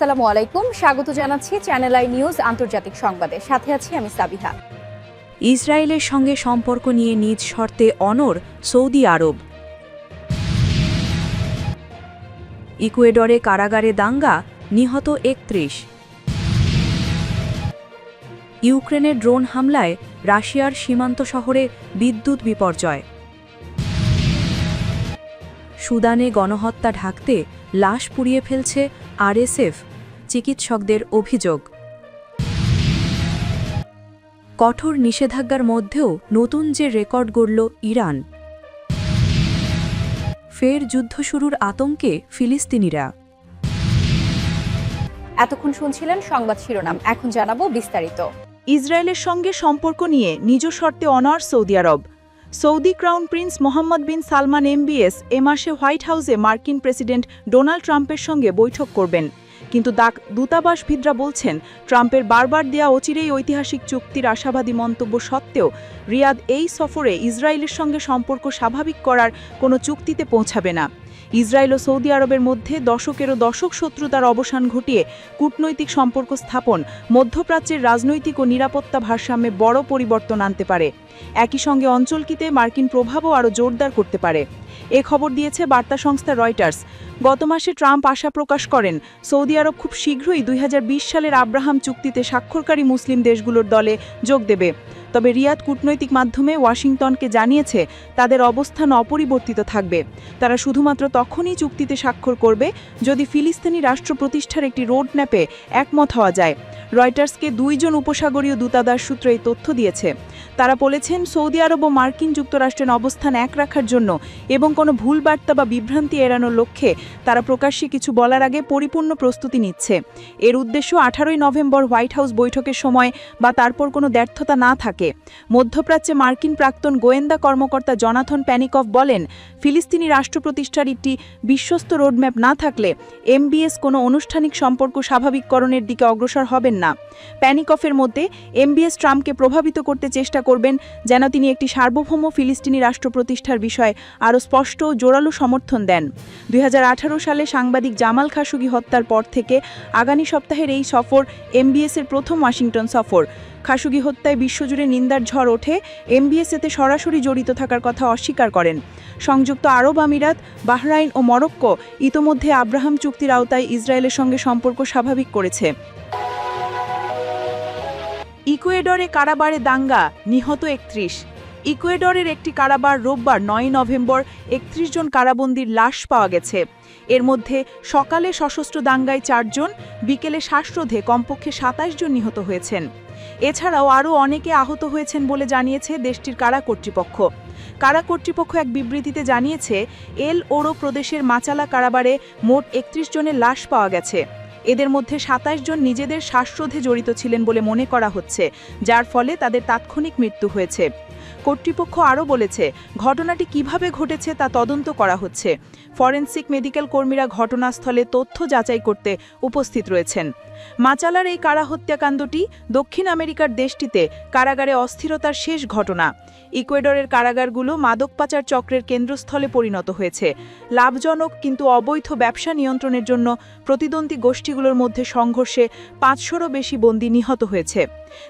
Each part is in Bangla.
আসসালামু আলাইকুম। স্বাগত জানাচ্ছি চ্যানেল আই নিউজ আন্তর্জাতিক সংবাদে। সাথে আছি আমি সাবিহা। ইসরায়েলের সঙ্গে সম্পর্ক নিয়ে নিজ শর্তে অনর সৌদি আরব। ইকুয়েডরে কারাগারে দাঙ্গা, নিহত একত্রিশ। ইউক্রেনের ড্রোন হামলায় রাশিয়ার সীমান্ত শহরে বিদ্যুৎ বিপর্যয়। সুদানে গণহত্যা ঢাকতে লাশ পুড়িয়ে ফেলছে আরএসএফ। চিকিৎসকদের অভিযোগ। কঠোর নিষেধাজ্ঞার মধ্যেও নতুন যে রেকর্ড গড়ল ইরান। ফের যুদ্ধ শুরুর আতঙ্কে ফিলিস্তিনিরা। এতক্ষণ শুনছিলেন সংবাদ শিরোনাম এখন জানাব বিস্তারিত। ইসরায়েলের সঙ্গে সম্পর্ক নিয়ে নিজ শর্তে honour Saudi Arab. Saudi crown prince Mohammed bin Salman MBS এ মাসে হোয়াইট হাউসে মার্কিন প্রেসিডেন্ট ডোনাল্ড ট্রাম্পের সঙ্গে বৈঠক করবেন। কিন্তু দাক দূতাবাসভিদরা বলছেন, ট্রাম্পের বারবার দেয়া অচিরেই ঐতিহাসিক চুক্তির আশাবাদী মন্তব্য সত্ত্বেও রিয়াদ এই সফরে ইসরায়েলের সঙ্গে সম্পর্ক স্বাভাবিক করার কোনো চুক্তিতে পৌঁছাবে না। ইসরায়েল ও সৌদি আরবের মধ্যে দশকেরও দশক শত্রুতার অবসান ঘটিয়ে কূটনৈতিক সম্পর্ক স্থাপন, মধ্যপ্রাচ্যের রাজনৈতিক ও নিরাপত্তা ভারসাম্যে বড় পরিবর্তন আনতে পারে। একই সঙ্গে অঞ্চলটিতে মার্কিন প্রভাবও আরও জোরদার করতে পারে। এ খবর দিয়েছে বার্তা সংস্থা রয়টার্স। গত মাসে ট্রাম্প আশা প্রকাশ করেন, সৌদি আরব খুব শীঘ্রই দুই হাজার বিশ সালের আব্রাহাম চুক্তিতে স্বাক্ষরকারী মুসলিম দেশগুলোর দলে যোগ দেবে। তবে রিয়াদ কূটনৈতিক মাধ্যমে ওয়াশিংটনকে জানিয়েছে, তাদের অবস্থান অপরিবর্তিত থাকবে। তারা শুধুমাত্র তখনই চুক্তিতে স্বাক্ষর করবে যদি ফিলিস্তিনি রাষ্ট্র প্রতিষ্ঠার একটি রোড রোডম্যাপে একমত হওয়া যায়। রয়টার্সকে দুইজন উপসাগরীয় দূতাবাস সূত্র এই তথ্য দিয়েছে। তারা বলেছেন, সৌদি আরব ও মার্কিন যুক্তরাষ্ট্রের অবস্থান এক রাখার জন্য এবং কোনো ভুল বার্তা বা বিভ্রান্তি এড়ানোর লক্ষ্যে তারা প্রকাশ্যে কিছু বলার আগে পরিপূর্ণ প্রস্তুতি নিচ্ছে। এর উদ্দেশ্য আঠারোই নভেম্বর হোয়াইট হাউস বৈঠকের সময় বা তারপর কোনো ব্যর্থতা না থাকে। মধ্যপ্রাচ্যে মার্কিন প্রাক্তন গোয়েন্দা কর্মকর্তা জনাথন প্যানিকফ বলেন, ফিলিস্তিনি রাষ্ট্র প্রতিষ্ঠার একটি বিশ্বস্ত রোডম্যাপ না থাকলে এমবিএস কোনো আনুষ্ঠানিক সম্পর্ক স্বাভাবিককরণের দিকে অগ্রসর হবেন না। প্যানিকফের মধ্যে এমবিএস ট্রাম্পকে প্রভাবিত করতে চেষ্টা করবেন যেন তিনি একটি সার্বভৌম ফিলিস্তিনি রাষ্ট্র প্রতিষ্ঠার বিষয়ে আরও স্পষ্ট ও জোরালো সমর্থন দেন। দুই হাজার আঠারো সালে সাংবাদিক জামাল খাশোগি হত্যার পর থেকে আগামী সপ্তাহের এই সফর এমবিএসের প্রথম ওয়াশিংটন সফর। খাসুগি হত্যায় বিশ্বজুড়ে নিন্দার ঝড় ওঠে, এমবিএস এতে সরাসরি জড়িত থাকার কথা অস্বীকার করেন। সংযুক্ত আরব আমিরাত, বাহরাইন ও মরক্কো ইতোমধ্যে আব্রাহাম চুক্তির আওতায় ইসরায়েলের সঙ্গে সম্পর্ক স্বাভাবিক করেছে। ইকুয়েডরে কারাবারে দাঙ্গা, নিহত একত্রিশ। ইকুয়েডরের একটি কারাবার রোববার নয় নভেম্বর একত্রিশ জন কারাবন্দির লাশ পাওয়া গেছে। এর মধ্যে সকালে সশস্ত্র দাঙ্গায় চারজন বিকেলে শ্বাসরোধে কমপক্ষে সাতাশ জন নিহত হয়েছেন। এছাড়াও আরও অনেকে আহত হয়েছেন বলে জানিয়েছে দেশটির কারা কর্তৃপক্ষ। কারা কর্তৃপক্ষ এক বিবৃতিতে জানিয়েছে, এল ওরো প্রদেশের মাচালা কারাবারে মোট একত্রিশ জনের লাশ পাওয়া গেছে। এদের মধ্যে সাতাশ জন নিজেদের শ্বাসরোধে জড়িত ছিলেন বলে মনে করা হচ্ছে, যার ফলে তাদের তাৎক্ষণিক মৃত্যু হয়েছে। কর্তৃপক্ষ আরও বলেছে, ঘটনাটি কীভাবে ঘটেছে তা তদন্ত করা হচ্ছে। ফরেন্সিক মেডিকেল কর্মীরা ঘটনাস্থলে তথ্য যাচাই করতে উপস্থিত রয়েছেন। মাচালার এই কারা হত্যাকাণ্ডটি দক্ষিণ আমেরিকার দেশটিতে কারাগারে অস্থিরতার শেষ ঘটনা। ইকুয়েডরের কারাগারগুলো মাদক পাচার চক্রের কেন্দ্রস্থলে পরিণত হয়েছে। লাভজনক কিন্তু অবৈধ ব্যবসা নিয়ন্ত্রণের জন্য প্রতিদ্বন্দ্বী গোষ্ঠীগুলোর মধ্যে সংঘর্ষে পাঁচশোরও বেশি বন্দী নিহত হয়েছে।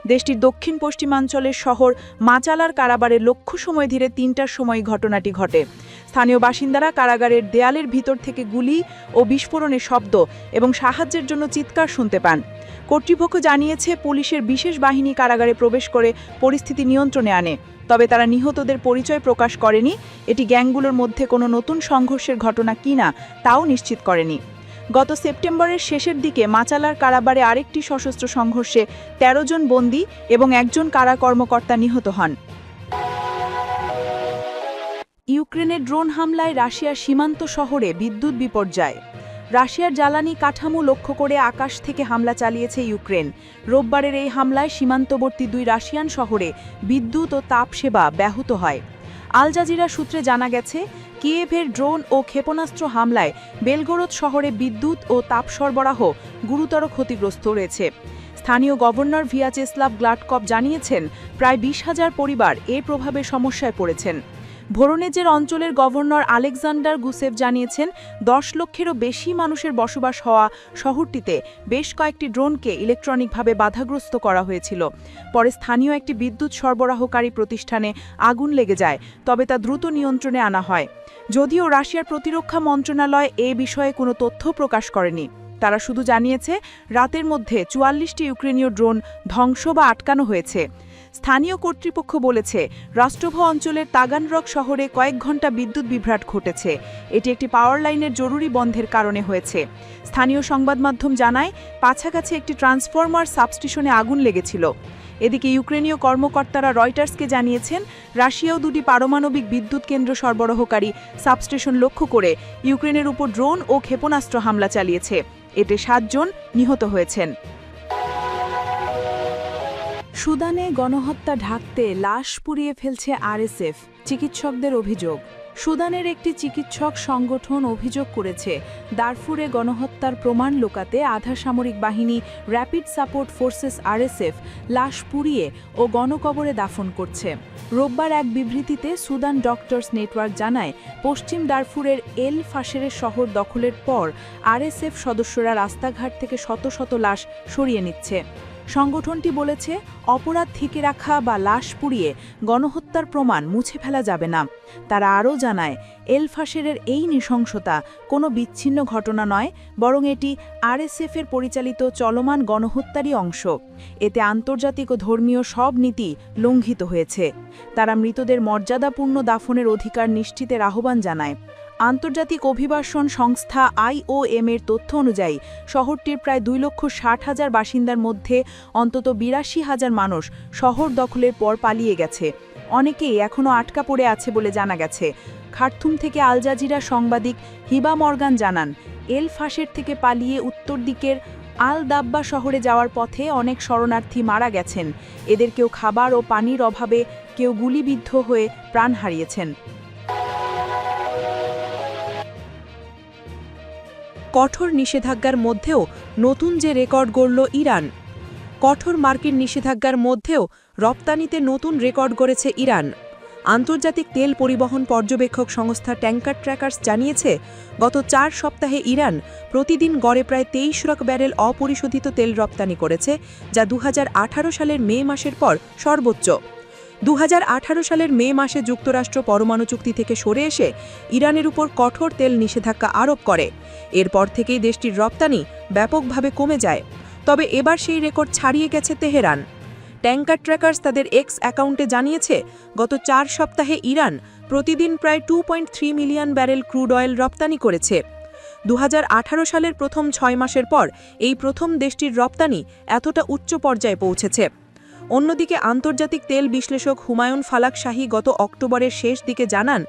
দেশটির দক্ষিণ পশ্চিমাঞ্চলের শহর মাচালার কারাবারে লক্ষ্য সময় ধীরে তিনটার সময় ঘটনাটি ঘটে। স্থানীয় বাসিন্দারা কারাগারের দেয়ালের ভিতর থেকে গুলি ও বিস্ফোরণের শব্দ এবং সাহায্যের জন্য চিৎকার শুনতে পান। কর্তৃপক্ষ জানিয়েছে, পুলিশের বিশেষ বাহিনী কারাগারে প্রবেশ করে পরিস্থিতি নিয়ন্ত্রণে আনে, তবে তারা নিহতদের পরিচয় প্রকাশ করেনি। এটি গ্যাংগুলোর মধ্যে কোনো নতুন সংঘর্ষের ঘটনা কিনা তাও নিশ্চিত করেনি। গত সেপ্টেম্বরের শেষের দিকে মাচালার কারাবারে আরেকটি সশস্ত্র সংঘর্ষে ১৩ জন বন্দী এবং একজন কারা কর্মকর্তা নিহত হন। ইউক্রেনের ড্রোন হামলায় রাশিয়ার সীমান্ত শহরে বিদ্যুৎ বিপর্যয়। রাশিয়ার জ্বালানি কাঠামো লক্ষ্য করে আকাশ থেকে হামলা চালিয়েছে ইউক্রেন। রোববারের এই হামলায় সীমান্তবর্তী দুই রাশিয়ান শহরে বিদ্যুৎ ও তাপ সেবা ব্যাহত হয়। আল জাজিরা সূত্রে জানা গেছে, কিয়েভের ড্রোন ও ক্ষেপণাস্ত্র হামলায় বেলগোরদ শহরে বিদ্যুৎ ও তাপ সরবরাহ গুরুতর ক্ষতিগ্রস্ত রয়েছে স্থানীয় গভর্নর ভিয়াচেস্লাভ গ্লাডকপ জানিয়েছেন, প্রায় বিশ হাজার পরিবার এ প্রভাবে সমস্যায় পড়েছেন। ভোরনেজের অঞ্চলের গভর্নর আলেকজান্ডার গুসেভ জানিয়েছেন, দশ লক্ষেরও বেশি মানুষের বসবাস হওয়া শহরটিতে বেশ কয়েকটি ড্রোনকে ইলেকট্রনিকভাবে বাধাগ্রস্ত করা হয়েছিল। পরে স্থানীয় একটি বিদ্যুৎ সরবরাহকারী প্রতিষ্ঠানে আগুন লেগে যায়, তবে তা দ্রুত নিয়ন্ত্রণে আনা হয়। যদিও রাশিয়ার প্রতিরক্ষা মন্ত্রণালয় এ বিষয়ে কোনো তথ্য প্রকাশ করেনি। তারা শুধু জানিয়েছে, রাতের মধ্যে চুয়াল্লিশটি ইউক্রেনীয় ড্রোন ধ্বংস বা আটকানো হয়েছে। স্থানীয় কর্তৃপক্ষ বলেছে, রাষ্ট্রভ অঞ্চলের তাগানরক শহরে কয়েক ঘণ্টা বিদ্যুৎ বিভ্রাট ঘটেছে। এটি একটি পাওয়ার লাইনের জরুরি বন্ধের কারণে হয়েছে। স্থানীয় সংবাদ মাধ্যম জানায় কাছাকাছি একটি ট্রান্সফরমার সাবস্টেশনে আগুন লেগেছিল। এদিকে ইউক্রেনীয় কর্মকর্তারা রয়টার্সকে জানিয়েছেন, রাশিয়াও দুটি পারমাণবিক বিদ্যুৎ কেন্দ্র সরবরাহকারী সাবস্টেশন লক্ষ্য করে ইউক্রেনের উপর ড্রোন ও ক্ষেপণাস্ত্র হামলা চালিয়েছে। এতে সাতজন নিহত হয়েছেন। সুদানে গণহত্যা ঢাকতে লাশ পুড়িয়ে ফেলছে আরএসএফ, চিকিৎসকদের অভিযোগ। সুদানের একটি চিকিৎসক সংগঠন অভিযোগ করেছে, দারফুরে গণহত্যার প্রমাণ লোকাতে আধা সামরিক বাহিনী র্যাপিড সাপোর্ট ফোর্সেস আরএসএফ লাশ পুড়িয়ে ও গণকবরে দাফন করছে। রোববার এক বিবৃতিতে সুদান ডক্টরস নেটওয়ার্ক জানায়, পশ্চিম দারফুরের এল ফাশেরের শহর দখলের পর আরএসএফ সদস্যরা রাস্তাঘাট থেকে শত শত লাশ সরিয়ে নিচ্ছে। সংগঠনটি বলেছে, অপরাধ থেকে রাখা বা লাশ পুড়িয়ে গণহত্যার প্রমাণ মুছে ফেলা যাবে না। তারা আরও জানায়, এলফাশেরের এই নৃশংসতা কোনো বিচ্ছিন্ন ঘটনা নয়, বরং এটি আরএসএফের পরিচালিত চলমান গণহত্যারই অংশ। এতে আন্তর্জাতিক ও ধর্মীয় সব নীতি লঙ্ঘিত হয়েছে। তারা মৃতদের মর্যাদাপূর্ণ দাফনের অধিকার নিশ্চিতের আহ্বান জানায়। আন্তর্জাতিক অভিবাসন সংস্থা আইওএম এর তথ্য অনুযায়ী, শহরটির প্রায় দুই লক্ষ ষাট হাজার বাসিন্দার মধ্যে অন্তত বিরাশি হাজার মানুষ শহর দখলের পর পালিয়ে গেছে। অনেকেই এখনও আটকা পড়ে আছে বলে জানা গেছে। খার্থুম থেকে আল জাজিরা সাংবাদিক হিবা মর্গান জানান, এল ফাঁসের থেকে পালিয়ে উত্তর দিকের আল দাব্বা শহরে যাওয়ার পথে অনেক শরণার্থী মারা গেছেন। এদের কেউ খাবার ও পানির অভাবে কেউ গুলিবিদ্ধ হয়ে প্রাণ হারিয়েছেন। কঠোর নিষেধাজ্ঞার মধ্যেও নতুন যে রেকর্ড গড়ল ইরান। কঠোর মার্কিন নিষেধাজ্ঞার মধ্যেও রপ্তানিতে নতুন রেকর্ড গড়েছে ইরান। আন্তর্জাতিক তেল পরিবহন পর্যবেক্ষক সংস্থা ট্যাঙ্কার ট্র্যাকার্স জানিয়েছে, গত চার সপ্তাহে ইরান প্রতিদিন গড়ে প্রায় তেইশ রক ব্যারেল অপরিশোধিত তেল রপ্তানি করেছে, যা দু হাজার আঠারো সালের মে মাসের পর সর্বোচ্চ। দু হাজার আঠারো সালের মে মাসে যুক্তরাষ্ট্র পরমাণু চুক্তি থেকে সরে এসে ইরানের উপর কঠোর তেল নিষেধাজ্ঞা আরোপ করে। এরপর থেকেই দেশটির রপ্তানি ব্যাপকভাবে কমে যায়। তবে এবার সেই রেকর্ড ছাড়িয়ে গেছে তেহরান। ট্যাঙ্কার ট্র্যাকার্স তাদের এক্স অ্যাকাউন্টে জানিয়েছে, গত চার সপ্তাহে ইরান প্রতিদিন প্রায় two million barrel crude oil রপ্তানি করেছে। দু হাজার আঠারো সালের প্রথম ছয় মাসের পর এই প্রথম দেশটির রপ্তানি এতটা উচ্চ পর্যায়ে পৌঁছেছে। অন্যদিকে আন্তর্জাতিক তেল বিশ্লেষক হুমায়ুন ফালাক শাহী গত অক্টোবরের শেষ দিকে জানান,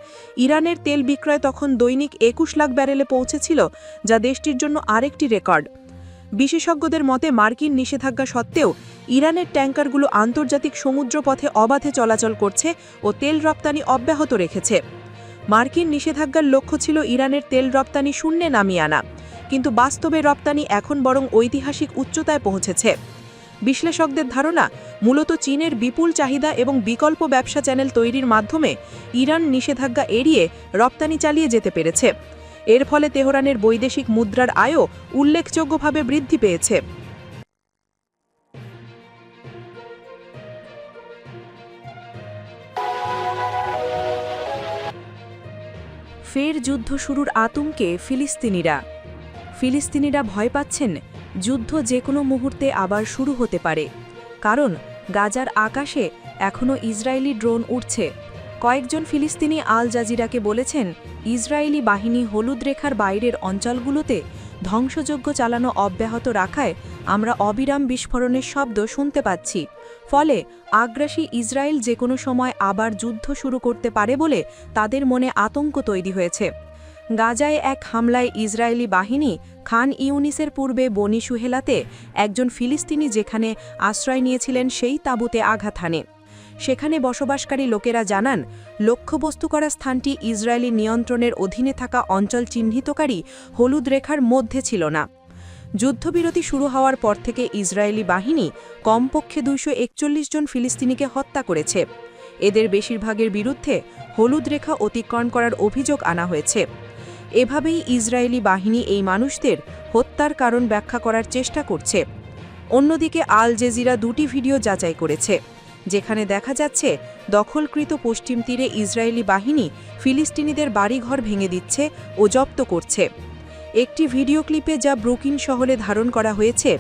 ইরানের তেল বিক্রয় তখন দৈনিক একুশ লাখ ব্যারেলে পৌঁছেছিল, যা দেশটির জন্য আরেকটি রেকর্ড। বিশেষজ্ঞদের মতে, মার্কিন নিষেধাজ্ঞা সত্ত্বেও ইরানের ট্যাঙ্কারগুলো আন্তর্জাতিক সমুদ্রপথে অবাধে চলাচল করছে ও তেল রপ্তানি অব্যাহত রেখেছে। মার্কিন নিষেধাজ্ঞার লক্ষ্য ছিল ইরানের তেল রপ্তানি শূন্যে নামিয়ে আনা, কিন্তু বাস্তবে রপ্তানি এখন বরং ঐতিহাসিক উচ্চতায় পৌঁছেছে। বিশ্লেষকদের ধারণা, মূলত চীনের বিপুল চাহিদা এবং বিকল্প ব্যবসা চ্যানেল তৈরির মাধ্যমে ইরান নিষেধাজ্ঞা এড়িয়ে রপ্তানি চালিয়ে যেতে পেরেছে। এর ফলে তেহরানের বৈদেশিক মুদ্রার আয়ও উল্লেখযোগ্যভাবে বৃদ্ধি পেয়েছে। ফের যুদ্ধ শুরুর আতঙ্কে ফিলিস্তিনিরা। ফিলিস্তিনিরা ভয় পাচ্ছেন যুদ্ধ যে কোনো মুহূর্তে আবার শুরু হতে পারে। কারণ, গাজার আকাশে এখনও ইসরায়েলি ড্রোন উঠছে কয়েকজন ফিলিস্তিনি আল জাজিরাকে বলেছেন, ইসরায়েলি বাহিনী হলুদ রেখার বাইরের অঞ্চলগুলোতে ধ্বংসযজ্ঞ চালানো অব্যাহত রাখায় আমরা অবিরাম বিস্ফোরণের শব্দ শুনতে পাচ্ছি। ফলে আগ্রাসী ইসরায়েল যে কোনো সময় আবার যুদ্ধ শুরু করতে পারে বলে তাদের মনে আতঙ্ক তৈরি হয়েছে। গাজায় এক হামলায় ইসরায়েলি বাহিনী খান ইউনিসের পূর্বে বনি সুহেলাতে একজন ফিলিস্তিনি যেখানে আশ্রয় নিয়েছিলেন সেই তাঁবুতে আঘাত হানে। সেখানে বসবাসকারী লোকেরা জানান, লক্ষ্যবস্তু করা স্থানটি ইসরায়েলি নিয়ন্ত্রণের অধীনে থাকা অঞ্চল চিহ্নিতকারী হলুদ রেখার মধ্যে ছিল না। যুদ্ধবিরতি শুরু হওয়ার পর থেকে ইসরায়েলি বাহিনী কমপক্ষে দুইশো একচল্লিশ জন ফিলিস্তিনিকে হত্যা করেছে। এদের বেশিরভাগের বিরুদ্ধে হলুদ রেখা অতিক্রম করার অভিযোগ আনা হয়েছে। এভাবেই ইসরায়েলি বাহিনী এই মানুষদের হত্যার কারণ ব্যাখ্যা করার চেষ্টা করছে। অন্যদিকে আল জেজিরা দুটি ভিডিও যাচাই করেছে, যেখানে দেখা যাচ্ছে দখলকৃত পশ্চিম তীরে ইসরায়েলি বাহিনী ফিলিস্তিনিদের বাড়িঘর ভেঙে দিচ্ছে ও জব্দ করছে। একটি ভিডিও ক্লিপে যা ব্রুকিন শহরে ধারণ করা হয়েছে,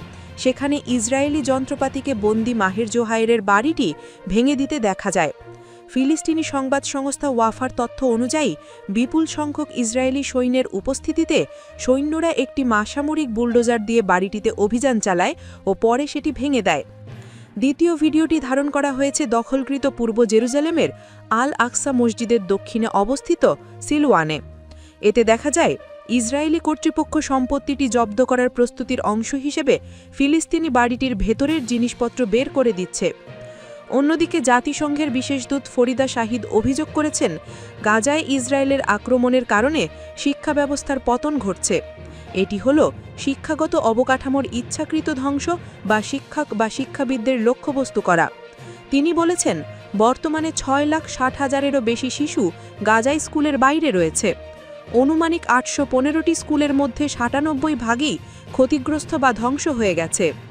সেখানে ইসরায়েলি যন্ত্রপাতিকে বন্দি মাহের জোহাইরের বাড়িটি ভেঙে দিতে দেখা যায়। ফিলিস্তিনি সংবাদ সংস্থা ওয়াফার তথ্য অনুযায়ী, বিপুল সংখ্যক ইসরায়েলি সৈন্যের উপস্থিতিতে সৈন্যরা একটি মাসামরিক বুলডোজার দিয়ে বাড়িটিতে অভিযান চালায় ও পরে সেটি ভেঙে দেয়। দ্বিতীয় ভিডিওটি ধারণ করা হয়েছে দখলকৃত পূর্ব জেরুজালেমের আল আকসা মসজিদের দক্ষিণে অবস্থিত সিলওয়ানে। এতে দেখা যায়, ইসরায়েলি কর্তৃপক্ষ সম্পত্তিটি জব্দ করার প্রস্তুতির অংশ হিসেবে ফিলিস্তিনি বাড়িটির ভেতরের জিনিসপত্র বের করে দিচ্ছে। অন্যদিকে জাতিসংঘের বিশেষ দূত ফরিদা শাহিদ অভিযোগ করেছেন, গাজায় ইসরায়েলের আক্রমণের কারণে শিক্ষা ব্যবস্থার পতন ঘটছে। এটি হল শিক্ষাগত অবকাঠামোর ইচ্ছাকৃত ধ্বংস বা শিক্ষক বা শিক্ষাবিদদের লক্ষ্যবস্তু করা। তিনি বলেছেন, বর্তমানে ছয় লাখ ষাট হাজারেরও বেশি শিশু গাজায় স্কুলের বাইরে রয়েছে। অনুমানিক আটশো পনেরোটি স্কুলের মধ্যে সাতানব্বই ভাগই ক্ষতিগ্রস্ত বা ধ্বংস হয়ে গেছে।